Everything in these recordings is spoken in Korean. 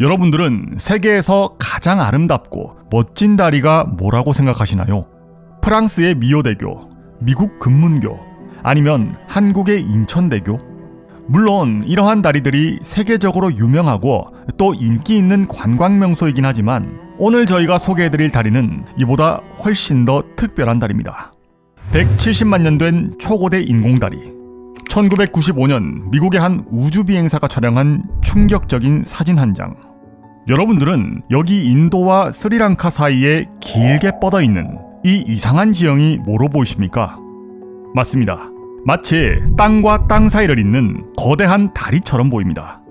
여러분들은 세계에서 가장 아름답고 멋진 다리가 뭐라고 생각하시나요? 프랑스의 미오대교, 미국 금문교, 아니면 한국의 인천대교? 물론 이러한 다리들이 세계적으로 유명하고 또 인기 있는 관광 명소이긴 하지만 오늘 저희가 소개해드릴 다리는 이보다 훨씬 더 특별한 다리입니다. 170만 년 된 초고대 인공다리. 1995년 미국의 한 우주 비행사가 촬영한 충격적인 사진 한 장. 여러분들은 여기 인도와 스리랑카 사이에 길게 뻗어 있는 이 이상한 지형이 뭐로 보이십니까? 맞습니다. 마치 땅과 땅 사이를 잇는 거대한 다리처럼 보입니다.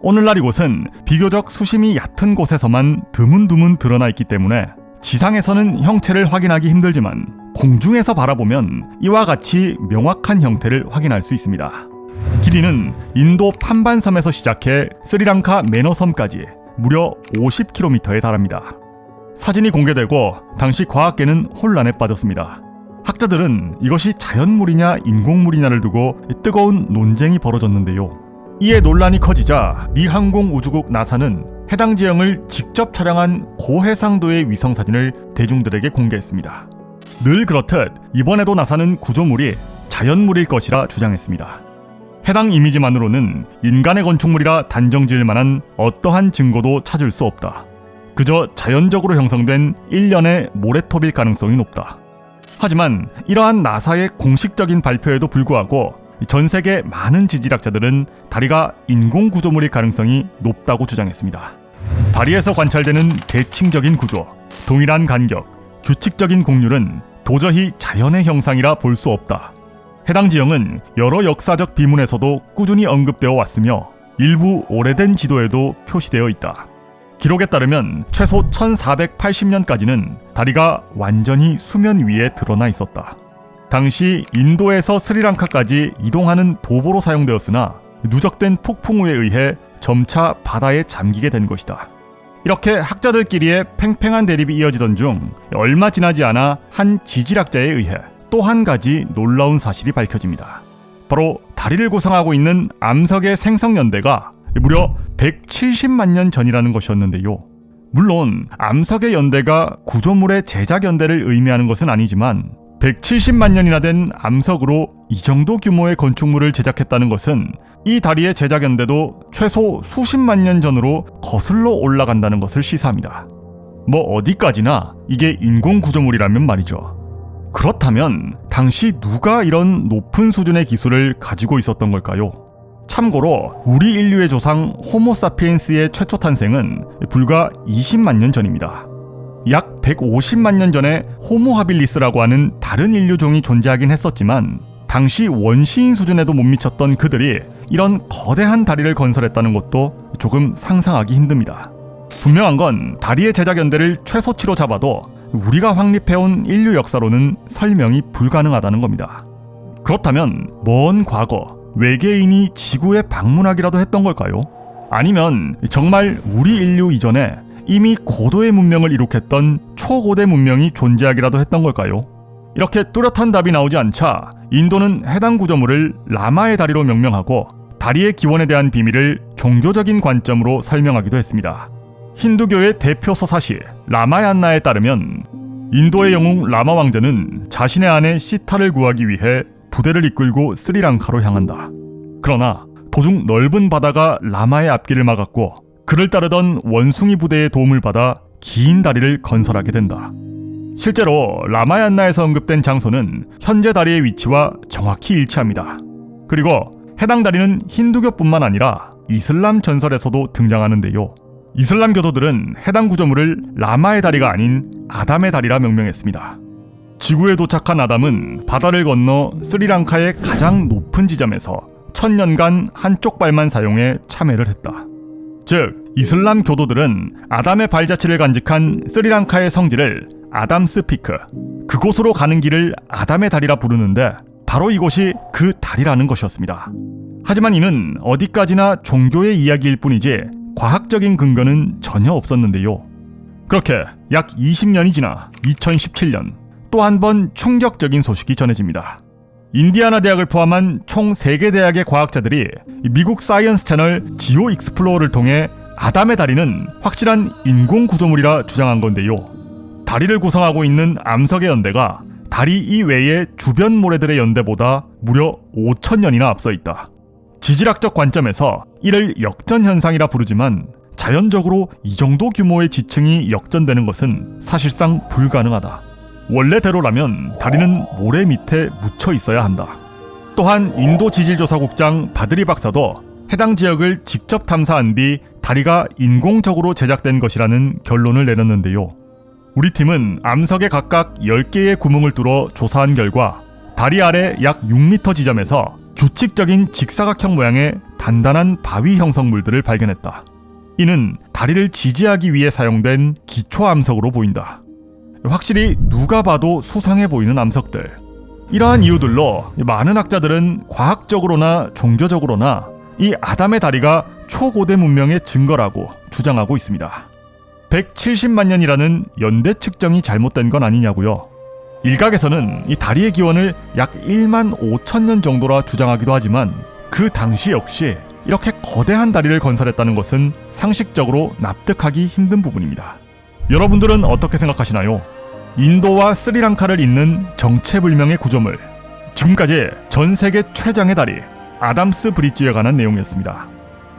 오늘날 이곳은 비교적 수심이 얕은 곳에서만 드문드문 드러나 있기 때문에 지상에서는 형체를 확인하기 힘들지만 공중에서 바라보면 이와 같이 명확한 형태를 확인할 수 있습니다. 길이는 인도 판반섬에서 시작해 스리랑카 매너섬까지 무려 50km에 달합니다. 사진이 공개되고 당시 과학계는 혼란에 빠졌습니다. 학자들은 이것이 자연물이냐 인공물이냐를 두고 뜨거운 논쟁이 벌어졌는데요. 이에 논란이 커지자 미 항공우주국 나사는 해당 지형을 직접 촬영한 고해상도의 위성 사진을 대중들에게 공개했습니다. 늘 그렇듯 이번에도 나사는 구조물이 자연물일 것이라 주장했습니다. 해당 이미지만으로는 인간의 건축물이라 단정 지을 만한 어떠한 증거도 찾을 수 없다. 그저 자연적으로 형성된 일련의 모래톱일 가능성이 높다. 하지만 이러한 나사의 공식적인 발표에도 불구하고 전 세계 많은 지질학자들은 다리가 인공 구조물일 가능성이 높다고 주장했습니다. 다리에서 관찰되는 대칭적인 구조, 동일한 간격, 규칙적인 곡률은 도저히 자연의 형상이라 볼 수 없다. 해당 지형은 여러 역사적 비문에서도 꾸준히 언급되어 왔으며 일부 오래된 지도에도 표시되어 있다. 기록에 따르면 최소 1480년까지는 다리가 완전히 수면 위에 드러나 있었다. 당시 인도에서 스리랑카까지 이동하는 도보로 사용되었으나 누적된 폭풍우에 의해 점차 바다에 잠기게 된 것이다. 이렇게 학자들끼리의 팽팽한 대립이 이어지던 중 얼마 지나지 않아 한 지질학자에 의해 또 한 가지 놀라운 사실이 밝혀집니다. 바로 다리를 구성하고 있는 암석의 생성 연대가 무려 170만 년 전이라는 것이었는데요. 물론 암석의 연대가 구조물의 제작 연대를 의미하는 것은 아니지만 170만 년이나 된 암석으로 이 정도 규모의 건축물을 제작했다는 것은 이 다리의 제작 연대도 최소 수십만 년 전으로 거슬러 올라간다는 것을 시사합니다. 뭐 어디까지나 이게 인공 구조물이라면 말이죠. 그렇다면 당시 누가 이런 높은 수준의 기술을 가지고 있었던 걸까요? 참고로 우리 인류의 조상 호모사피엔스의 최초 탄생은 불과 20만 년 전입니다. 약 150만 년 전에 호모하빌리스라고 하는 다른 인류종이 존재하긴 했었지만 당시 원시인 수준에도 못 미쳤던 그들이 이런 거대한 다리를 건설했다는 것도 조금 상상하기 힘듭니다. 분명한 건 다리의 제작 연대를 최소치로 잡아도 우리가 확립해온 인류 역사로는 설명이 불가능하다는 겁니다. 그렇다면 먼 과거 외계인이 지구에 방문하기라도 했던 걸까요? 아니면 정말 우리 인류 이전에 이미 고도의 문명을 이룩했던 초고대 문명이 존재하기라도 했던 걸까요? 이렇게 뚜렷한 답이 나오지 않자 인도는 해당 구조물을 라마의 다리로 명명하고 다리의 기원에 대한 비밀을 종교적인 관점으로 설명하기도 했습니다. 힌두교의 대표 서사시 라마얀나에 따르면 인도의 영웅 라마 왕자는 자신의 아내 시타를 구하기 위해 부대를 이끌고 스리랑카로 향한다. 그러나 도중 넓은 바다가 라마의 앞길을 막았고 그를 따르던 원숭이 부대의 도움을 받아 긴 다리를 건설하게 된다. 실제로 라마얀나에서 언급된 장소는 현재 다리의 위치와 정확히 일치합니다. 그리고 해당 다리는 힌두교뿐만 아니라 이슬람 전설에서도 등장하는데요. 이슬람 교도들은 해당 구조물을 라마의 다리가 아닌 아담의 다리라 명명했습니다. 지구에 도착한 아담은 바다를 건너 스리랑카의 가장 높은 지점에서 천년간 한쪽 발만 사용해 참회를 했다. 즉, 이슬람 교도들은 아담의 발자취를 간직한 스리랑카의 성지를 아담스 피크, 그곳으로 가는 길을 아담의 다리라 부르는데 바로 이곳이 그 다리라는 것이었습니다. 하지만 이는 어디까지나 종교의 이야기일 뿐이지 과학적인 근거는 전혀 없었는데요. 그렇게 약 20년이 지나 2017년 또 한 번 충격적인 소식이 전해집니다. 인디아나 대학을 포함한 총 3개 대학의 과학자들이 미국 사이언스 채널 지오 익스플로어를 통해 아담의 다리는 확실한 인공 구조물이라 주장한 건데요. 다리를 구성하고 있는 암석의 연대가 다리 이외의 주변 모래들의 연대보다 무려 5천년이나 앞서 있다. 지질학적 관점에서 이를 역전 현상이라 부르지만 자연적으로 이 정도 규모의 지층이 역전되는 것은 사실상 불가능하다. 원래대로라면 다리는 모래 밑에 묻혀 있어야 한다. 또한 인도 지질조사국장 바드리 박사도 해당 지역을 직접 탐사한 뒤 다리가 인공적으로 제작된 것이라는 결론을 내렸는데요. 우리 팀은 암석에 각각 10개의 구멍을 뚫어 조사한 결과 다리 아래 약 6m 지점에서 규칙적인 직사각형 모양의 단단한 바위 형성물들을 발견했다. 이는 다리를 지지하기 위해 사용된 기초 암석으로 보인다. 확실히 누가 봐도 수상해 보이는 암석들. 이러한 이유들로 많은 학자들은 과학적으로나 종교적으로나 이 아담의 다리가 초고대 문명의 증거라고 주장하고 있습니다. 170만 년이라는 연대 측정이 잘못된 건 아니냐고요. 일각에서는 이 다리의 기원을 약 1만 5천 년 정도라 주장하기도 하지만 그 당시 역시 이렇게 거대한 다리를 건설했다는 것은 상식적으로 납득하기 힘든 부분입니다. 여러분들은 어떻게 생각하시나요? 인도와 스리랑카를 잇는 정체불명의 구조물. 지금까지 전 세계 최장의 다리 아담스 브릿지에 관한 내용이었습니다.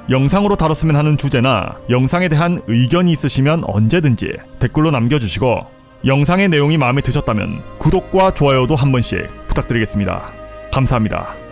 영상으로 다뤘으면 하는 주제나 영상에 대한 의견이 있으시면 언제든지 댓글로 남겨주시고 영상의 내용이 마음에 드셨다면 구독과 좋아요도 한 번씩 부탁드리겠습니다. 감사합니다.